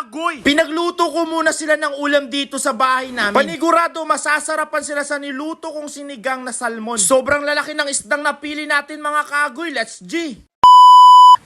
kaagoy. Pinagluto ko muna sila ng ulam dito sa bahay namin. Panigurado, masasarapan sila sa niluto kong sinigang na salmon. Sobrang lalaki ng isdang napili natin mga kaagoy. Let's G!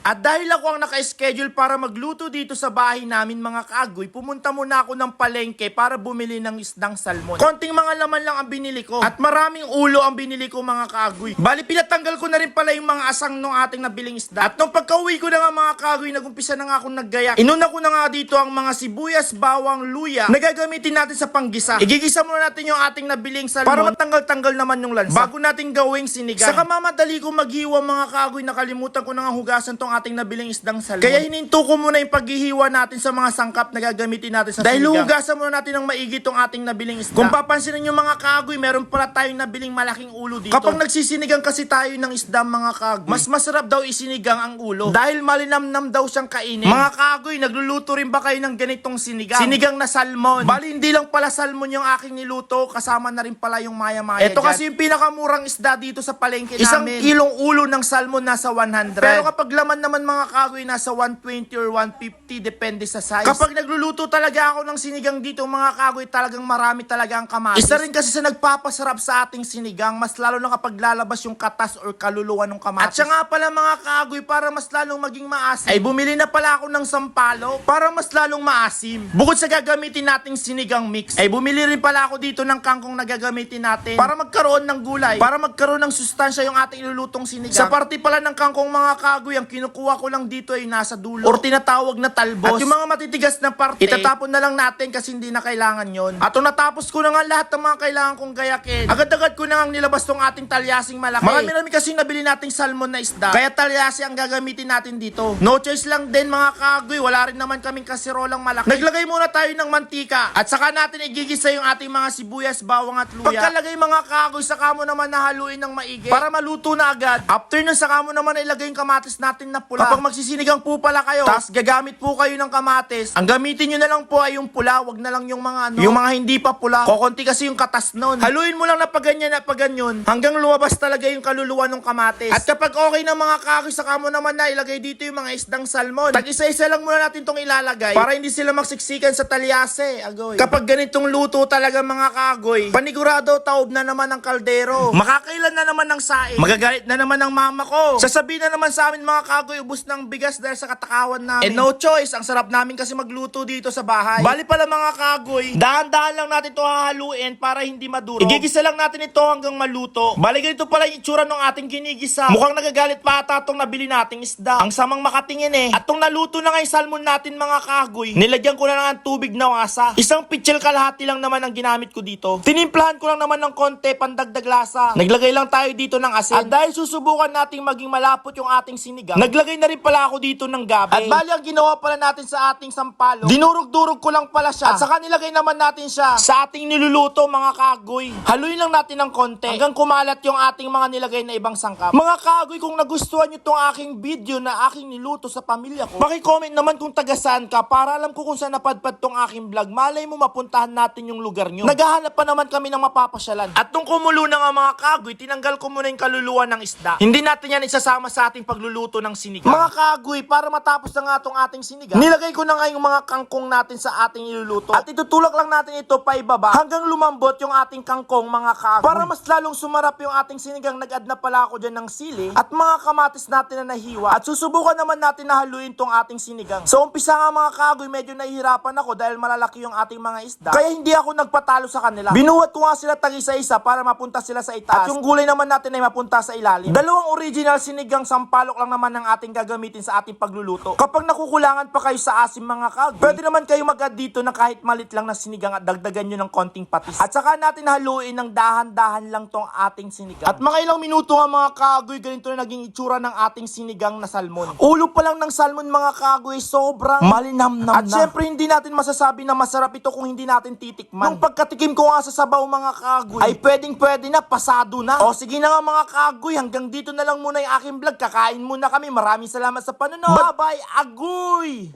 At dahil ako ang naka-schedule para magluto dito sa bahay namin mga kaagoy, pumunta muna ako ng palengke para bumili ng isdang salmon. Konting mga laman lang ang binili ko. At maraming ulo ang binili ko mga kaagoy. Bali, pinatanggal ko na rin pala yung mga asang nung ating nabiling isda. At nung pagka-uwi ko na nga mga kaagoy, nagumpisa na nga akong naggaya. Inuna ko na nga dito ang mga sibuyas, bawang, luya na gagamitin natin sa panggisa. Igigisa muna natin yung ating nabiling salmon para matanggal-tanggal naman yung lansa. Bago natin gawing sinigang. Saka mamadali ko maghiwa mga kaagoy, nakalimutan ko na nga hugasan tong ating nabiling isdang salmon. Kaya hininto ko muna yung paghihiwa natin sa mga sangkap na gagamitin natin sa Dahil sinigang. hugasan muna natin ng maigi tong ating nabiling isda. Kung papansinin nyo mga kaagoy, meron pala tayong nabiling malaking ulo dito. Kapag nagsisinigang kasi tayo ng isda mga kaagoy, mas masarap daw isinigang ang ulo. Dahil malinamnam daw siyang kainin. Mga kaagoy, nagluluto rin ba kayo ng ganitong sinigang? Sinigang na salmon. Bali, hindi lang pala salmon yung aking niluto, kasama na rin pala yung maya-maya Ito dyan. kasi yung pinakamurang isda dito sa palengke Isang namin. Isang kilong ulo ng salmon nasa 100. Pero kapag laman naman mga kagoy nasa 120 or 150 depende sa size. Kapag nagluluto talaga ako ng sinigang dito mga kagoy talagang marami talaga ang kamatis. Isa rin kasi sa nagpapasarap sa ating sinigang mas lalo na kapag lalabas yung katas or kaluluwa ng kamatis. At siya nga pala mga kagoy para mas lalong maging maasim. Ay bumili na pala ako ng sampalo para mas lalong maasim. Bukod sa gagamitin nating sinigang mix, ay bumili rin pala ako dito ng kangkong na gagamitin natin para magkaroon ng gulay, para magkaroon ng sustansya yung ating ilulutong sinigang. Sa parte pala ng kangkong mga kagoy, ang kinukuha ko lang dito ay nasa dulo or tinatawag na talbos. At yung mga matitigas na parte, itatapon na lang natin kasi hindi na kailangan yon. At natapos ko na nga lahat ng mga kailangan kong gayakin, agad-agad ko na nga nilabas tong ating talyasing malaki. Marami-rami kasi nabili nating salmon na isda, kaya talyasi ang gagamitin natin dito. No choice lang din mga kagoy, wala rin naman kaming kasirolang malaki. Naglagay muna tayo ng mantika at saka natin igigisa yung ating mga sibuyas, bawang at luya. Pagkalagay mga kagoy, saka mo naman nahaluin ng maigi para maluto na agad. After nun, saka mo naman ilagay yung kamatis natin na pula. Kapag magsisinigang po pala kayo, tapos gagamit po kayo ng kamatis, ang gamitin nyo na lang po ay yung pula, wag na lang yung mga ano, yung mga hindi pa pula. Kokonti kasi yung katas nun. Haluin mo lang na paganyan na paganyan hanggang lumabas talaga yung kaluluwa ng kamatis. At kapag okay na mga kagoy, saka mo naman na ilagay dito yung mga isdang salmon. Tag isa-isa lang muna natin tong ilalagay para hindi sila magsiksikan sa talyase. Agoy. Kapag ganitong luto talaga mga kagoy, panigurado taob na naman ang kaldero. Makakailan na naman ng saing. Magagalit na naman ng mama ko. Sasabihin na naman sa amin mga kagoy, ubus ng bigas dahil sa katakawan namin. And no choice, ang sarap namin kasi magluto dito sa bahay. Bali pala mga kagoy, dahan-dahan lang natin to hahaluin para hindi maduro. Igigisa lang natin ito hanggang maluto. Bali ganito pala yung itsura ng ating ginigisa. Mukhang nagagalit pa ata tong nabili nating isda. Ang samang makatingin eh. At tong naluto na nga yung salmon natin mga kagoy, nilagyan ko na lang ng tubig na wasa. Isang pitchel kalahati lang naman ang ginamit ko dito. Tinimplahan ko lang naman ng konti pandagdag lasa. Naglagay lang tayo dito ng asin. At dahil susubukan nating maging malapot yung ating sinigang, naglagay na rin pala ako dito ng gabi. At bali ang ginawa pala natin sa ating sampalo, dinurog-durog ko lang pala siya. At saka nilagay naman natin siya sa ating niluluto mga kagoy. Haluin lang natin ng konti hanggang kumalat yung ating mga nilagay na ibang sangkap. Mga kagoy, kung nagustuhan nyo tong aking video na aking niluto sa pamilya ko, pakicomment naman kung taga saan ka para alam ko kung saan napadpad tong aking vlog. Malay mo mapuntahan natin yung lugar nyo. Naghahanap pa naman kami ng mapapasyalan. At nung kumulo na nga mga kagoy, tinanggal ko muna yung kaluluwa ng isda. Hindi natin yan isasama sa ating pagluluto ng sinigang. Mga kagoy, para matapos na nga tong ating sinigang, nilagay ko na nga yung mga kangkong natin sa ating iluluto. At itutulak lang natin ito pa ibaba hanggang lumambot yung ating kangkong mga kagoy. Para mas lalong sumarap yung ating sinigang, nag-add na pala ako dyan ng sili at mga kamatis natin na nahiwa. At susubukan naman natin na haluin tong ating sinigang. So umpisa nga mga kagoy, medyo nahihirapan ako dahil malalaki yung ating mga isda. Kaya hindi ako nagpatalo sa kanila. Binuhat ko nga sila tag isa-isa para mapunta sila sa itaas. At yung gulay naman natin ay mapunta sa ilalim. Dalawang original sinigang sampalok lang naman ang ating gagamitin sa ating pagluluto. Kapag nakukulangan pa kayo sa asim mga kagoy, pwede naman kayo mag-add dito na kahit malit lang na sinigang at dagdagan nyo ng konting patis. At saka natin haluin ng dahan-dahan lang tong ating sinigang. At mga ilang minuto nga mga kagoy, ganito na naging itsura ng ating sinigang na salmon. Ulo pa lang ng salmon mga kagoy, sobrang malinamnam At syempre hindi natin masasabi na masarap ito kung hindi natin titikman. Nung pagkatikim ko nga sa sabaw mga kagoy, ay pwedeng pwede na, pasado na. O sige na nga mga kagoy, hanggang dito na lang muna yung aking vlog. Kakain muna kami. Maraming salamat sa panonood. Bye-bye, agoy!